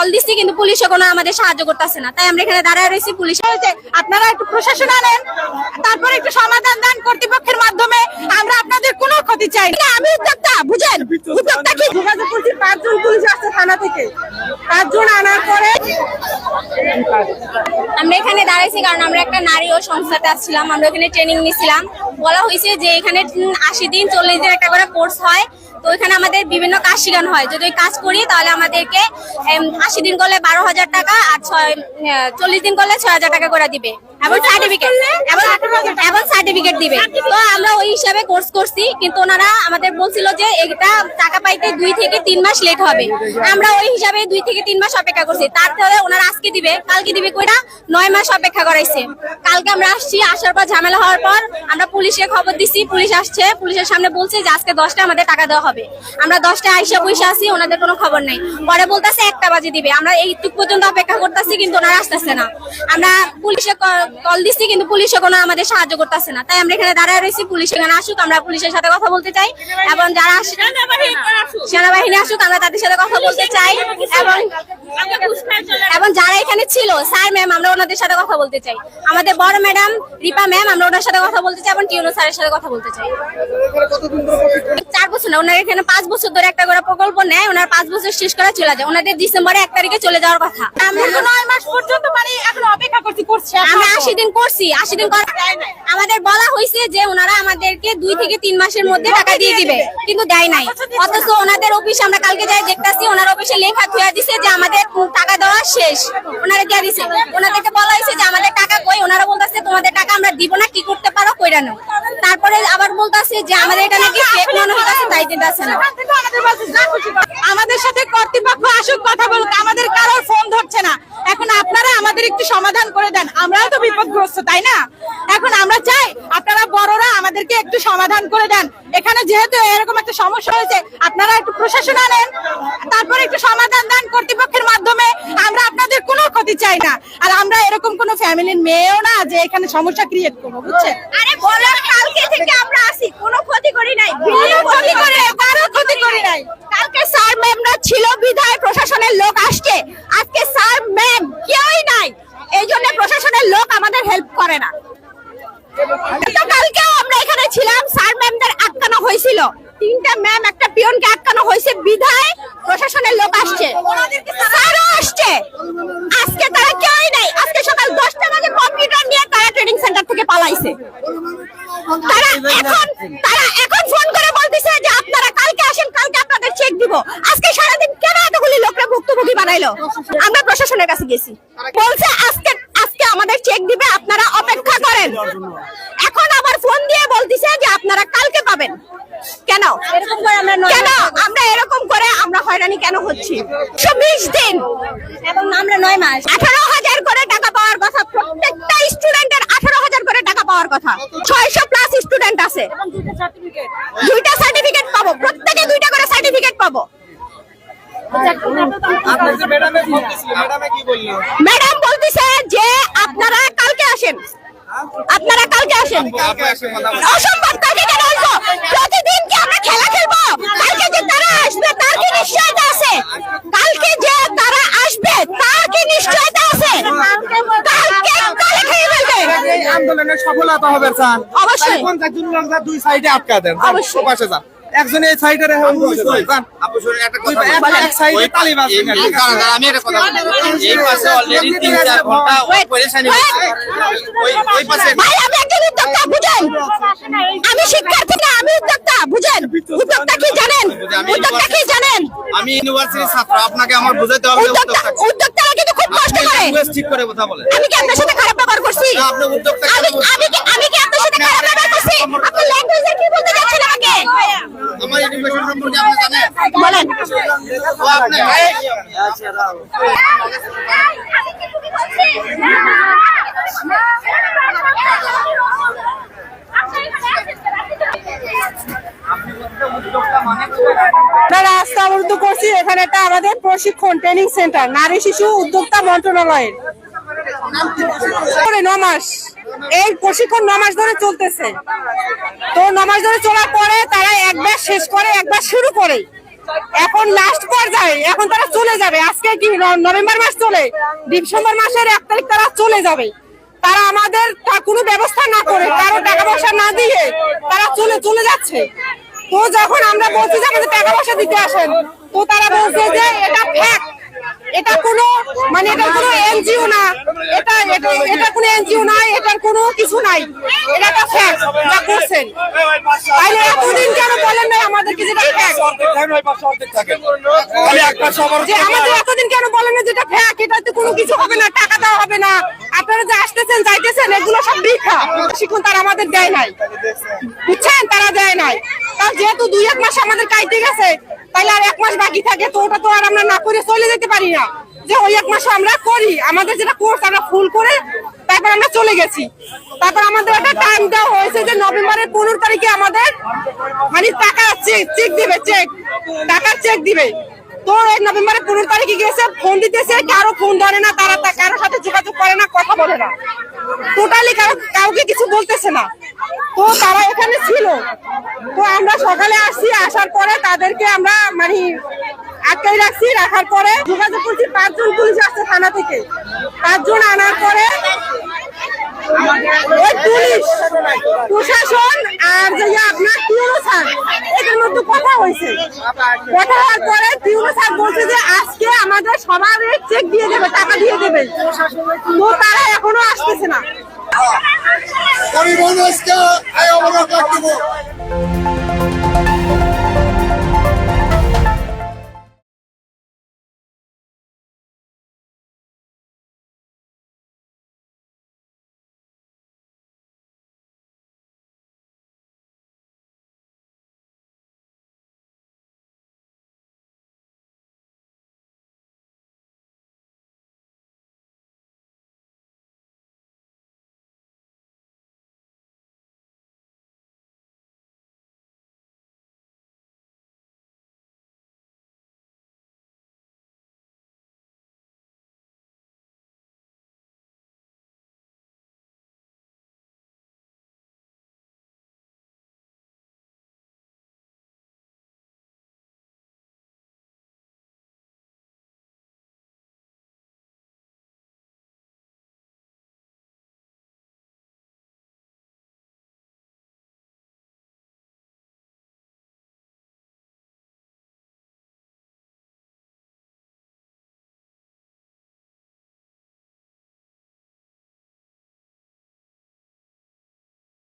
Call দিচ্ছি কিন্তু পুলিশে কোনো আমাদের সাহায্য করতেছে না। তাই আমরা এখানে দাঁড়ায় রয়েছি পুলিশ। হয়েছে আপনারা একটু প্রশাসন আনেন তারপরে একটু সমাধান দেন কর্তৃপক্ষের মাধ্যমে আমরা আপনাদের কোনো ক্ষতি চাই না। আমি উদ্যোক্তা বুঝেন? উদ্যোক্তা কি? যোগাযোগ করছি পাঁচজন পুলিশ আসছে থানা থেকে। পাঁচজন আনার পরে আমরা এখানে দাঁড়াইছি কারণ আমরা একটা নারী ও সংস্থাতে আসছিলাম আমরা এখানে ট্রেনিং নিছিলাম। বলা হয়েছে যে এখানে আশি দিন চল্লিশ দিন একটা করে কোর্স হয়। তো এখানে আমাদের বিভিন্ন কাজ শেখানো হয়। যদি কাজ করি, তাহলে আমাদেরকে আশি দিন করলে বারো হাজার টাকা আর ছয় চল্লিশ দিন করলে ছয় হাজার টাকা করে দিবে। সার্টিফিকেট সার্টিফিকেট দিবে। তো আমরা ওই হিসাবে কোর্স করছি, কিন্তু ওনারা আমাদের বলছিল যে এটা টাকা পাইতে দুই থেকে তিন মাস হবে। আমরা ওই হিসাবে দুই থেকে তিন মাস অপেক্ষা করছি। তারপরে ওনারা আজকে দিবে, কালকে দিবে কইরা নয় মাস অপেক্ষা করাইছে। কালকে আমরা আসছি, আসার পর ঝামেলা হওয়ার পর আমরা পুলিশে খবর দিছি, পুলিশ আসছে, পুলিশের সামনে বলছে যে আজকে দশটা আমাদের টাকা দেওয়া হবে। আমরা দশটা আইসা পয়সা আসি ওনাদের কোনো খবর নাই। পরে বলতেছে একটা বাজে দিবে। আমরা এইটুক পর্যন্ত অপেক্ষা করতেছি, কিন্তু ওনারা আসতেছে না। আমরা পুলিশে কল দিচ্ছি কিন্তু পুলিশে কোনো আমাদের সাহায্য করতেছে না। তাই আমরা এখানে দাঁড়ায় রয়েছি পুলিশ এখানে আসুক আমরা পুলিশের সাথে কথা বলতে চাই। এবং যারা সেনাবাহিনী আসুক আমরা তাদের সাথে কথা বলতে চাই। এবং এবং যারা এখানে ছিল স্যার ম্যাম আমরা ওনাদের সাথে কথা বলতে চাই। আমাদের বড় ম্যাডাম রিপা ম্যাম আমরা ওনার সাথে কথা বলতে চাই এবং টিউনো স্যারের সাথে কথা বলতে চাই। চার বছর না ওনার এখানে পাঁচ বছর ধরে একটা করে প্রকল্প নেয় ওনার পাঁচ বছর শেষ করে চলে যায়। ওনাদের ডিসেম্বরে এক তারিখে চলে যাওয়ার কথা। আমরা নয় মাস পর্যন্ত মানে এখন অপেক্ষা করছি করছি। আমরা আশি দিন করছি আশি দিন কর আমাদের বলা হয়েছে যে ওনারা আমাদেরকে দুই থেকে তিন মাসের মধ্যে টাকা দিয়ে দিবে, কিন্তু দেয় নাই। অথচ ওনাদের অফিসে আমরা কালকে যাই দেখতাছি, ওনার অফিসে লেখা থুয়া দিছে যে আমাদের টাকা দেওয়া শেষ। ওনারা দিয়ে দিছে। ওনাদেরকে বলা হয়েছে যে আমাদের টাকা কই? ওনারা বলতেছে, তোমাদের টাকা আমরা দিব না, কি করতে পারো, কইরা নাও। তারপরে আবার বলতাছে যে, আমাদের এটা নাকি ফেক মনে হইতাছে, তাই দিতেছে না। আমাদের সাথে কর্তৃপক্ষ আসুক, কথা বলুক। আমাদের কারোর ফোন ধরছে না এখন আপনারা আমাদের একটু সমাধান করে দেন। আমরাও তো বিপদগ্রস্ত, তাই না? এখন আমরা চাই আপনারা বড়রা আমাদেরকে একটু সমাধান করে দেন। এখানে যেহেতু এরকম একটা সমস্যা হয়েছে আপনারা একটু প্রশাসন আনেন তারপরে একটু সমাধান দেন কর্তৃপক্ষের মাধ্যমে আমরা আপনাদের কোনো ক্ষতি চাই না। আর আমরা এরকম কোনো ফ্যামিলির মেয়েও না যে এখানে সমস্যা ক্রিয়েট করব বুঝছেন? আরে বলার কালকে থেকে আমরা আসি কোনো ক্ষতি করি নাই ক্ষতি করে কারও ক্ষতি করে নাই। কালকে স্যার ম্যামরা ছিল বিধায় প্রশাসনের লোক আসছে আজকে স্যার ম্যাম কেউই নাই এই জন্য প্রশাসনের লোক আমাদের হেল্প করে না তো কালকেও আমরা এখানে ছিলাম স্যার ম্যামদের আটকানো হয়েছিল। তিনটা ম্যাম, একটা পিয়নকে আটকানো হয়েছে। বিধায় প্রশাসনের লোক আসছে। আসছে। আজকে তারা কেউই নাই। আজকে সকাল দশটা বাজে কম্পিউটার নিয়ে তারা ট্রেনিং সেন্টার থেকে পালাইছে। তারা এখন তারা এখন ফোন করে বলতেছে যে আপনারা কালকে আসেন, কালকে আপনাদের চেক দিব। আজকে সারাদিন কেন এতগুলি লোকরা ভুক্তভোগী বানাইলো? আমরা প্রশাসনের কাছে গেছি। বলছে, আজকে আজকে আমাদের চেক দিবে, আপনারা অপেক্ষা করেন। আবার ফোন দিয়ে বলতিছে যে আপনারা কালকে পাবেন। কেন? এরকম করে আমরা কেন? আমরা এরকম করে আমরা হয়রানি কেন হচ্ছি? বিশ দিন। এবং আমরা নয় মাস আঠারো হাজার করে টাকা পাওয়ার কথা প্রত্যেকটা স্টুডেন্টের আঠারো হাজার করে টাকা পাওয়ার কথা। ছয়শো প্লাস স্টুডেন্ট আছে। দুইটা সার্টিফিকেট পাবো। প্রত্যেকে দুইটা করে সার্টিফিকেট পাবো। আপনি যে ম্যাডামে ফোন দিছিলেন ম্যাডামে কি বলল? ম্যাডাম বলতেছে যে আপনারা কালকে আসেন। আপনারা কালকে আসেন। অসম্ভব কালকে কেন আসব? প্রতিদিন কি আমরা খেলা খেলব? কালকে যে তারা আসবে তার কি নিশ্চয়তা আছে? কালকে যে তারা আসবে তার কি নিশ্চয়তা আছে? কালকে কালে খেয়ে ফেলবে? আন্দোলনের সফলতা হবে স্যার। অবশ্যই। পঞ্চাশ জন দুই সাইডে আটকা দেন। অবশ্যই। পাশে যান। একজন এই সাইডে এক- তালি? কারণে আমি একটা কথা এই পাশে অলরেডি তিন চার ঘণ্টা Wait, পরেশানি ওই ওই পাশে ভাই আমি একজন উদ্যোক্তা বুঝেন? আমি শিক্ষার্থী না আমি উদ্যোক্তা বুঝেন? উদ্যোক্তা কি জানেন? উদ্যোক্তা কি জানেন? আমি ইউনিভার্সিটির ছাত্র আপনাকে আমার বুঝাতে হবে উদ্যোক্তা উদ্যোক্তা উদ্যোক্তারা কিন্তু খুব কষ্ট করে। ঠিক করে কথা বলেন। আমি কি আপনার সাথে খারাপ ব্যবহার করছি? আপনি উদ্যোক্তা আমি কি আমি কি আপনার সাথে খারাপ ব্যবহার করছি? ল্যাঙ্গুয়েজে কি বলতে যাচ্ছেন আমাকে আমার এডুকেশন সম্পর্কে আপনি জানেন বলেন। ও আপনি রাস্তা অবরোধ করছি এখানে একটা আমাদের প্রশিক্ষণ ট্রেনিং সেন্টার নারী শিশু উদ্যোক্তা মন্ত্রণালয়ের। করে ন মাস। এই প্রশিক্ষণ ন মাস ধরে চলতেছে। তো ন মাস ধরে চলার পরে তারা শেষ করে, একবার শুরু করে। এখন লাস্ট পর্যায়ে, এখন তারা চলে যাবে। আজকে কি নভেম্বর মাস চলে? ডিসেম্বর মাসের এক তারিখ তারা চলে যাবে। তারা আমাদের কোনো ব্যবস্থা না করে, কারও টাকা পয়সা না দিয়ে তারা চলে চলে যাচ্ছে। তো যখন আমরা বলছি যে আমাদের টাকা পয়সা দিতে আসেন, তো তারা বলছে যে এটা ফ্যাক্ট এটা কোনো মানে এটা কোনো এনজিও না। এটা এটা কোনো এনজিও নাই এটার কোনো কিছু নাই। এটা একটা ফ্যাক্ট যা করছেন। তাইলে এতদিন টাকা দেওয়া হবে না। আপনারা যে আসতেছেন, যাইতেছেন, এগুলো সব তারা আমাদের দেয় নাই। বুঝছেন? তারা দেয় নাই। তার যেহেতু দুই এক মাস আমাদের কাইতে গেছে, তাহলে আর এক মাস বাকি থাকে, তো ওটা তো আর আমরা না করে চলে যেতে পারি না। যে ওই এক মাসে আমরা করি। আমাদের যেটা কোর্স আমরা ফুল করে তারপর আমরা চলে গেছি। তারপর আমাদের একটা টাইম দেওয়া হয়েছে যে নভেম্বরের পনেরো তারিখে আমাদের মানে টাকা চেক দিবে চেক টাকার চেক দিবে। তো এই নভেম্বরের পনেরো তারিখে গেছে ফোন দিতেছে, কারও ফোন ধরে না, তারা কারোর সাথে যোগাযোগ করে না, কথা বলে না। টোটালি কারও কাউকে কিছু বলতেছে না। তো তারা এখানে ছিল। তো আমরা সকালে আসছি আসার পরে তাদেরকে আমরা মানে আটকাই রাখছি, রাখার পরে যোগাযোগ করছি, পাঁচজন পুলিশ আসছে থানা থেকে। পাঁচজন আনার পরে পুলিশ, প্রশাসন আর যে আপনার কথা হয়েছে। কথা হওয়ার পরে যে আজকে আমাদের চেক দিয়ে দেবে, টাকা দিয়ে দেবে। তারা এখনও আসতেছে না।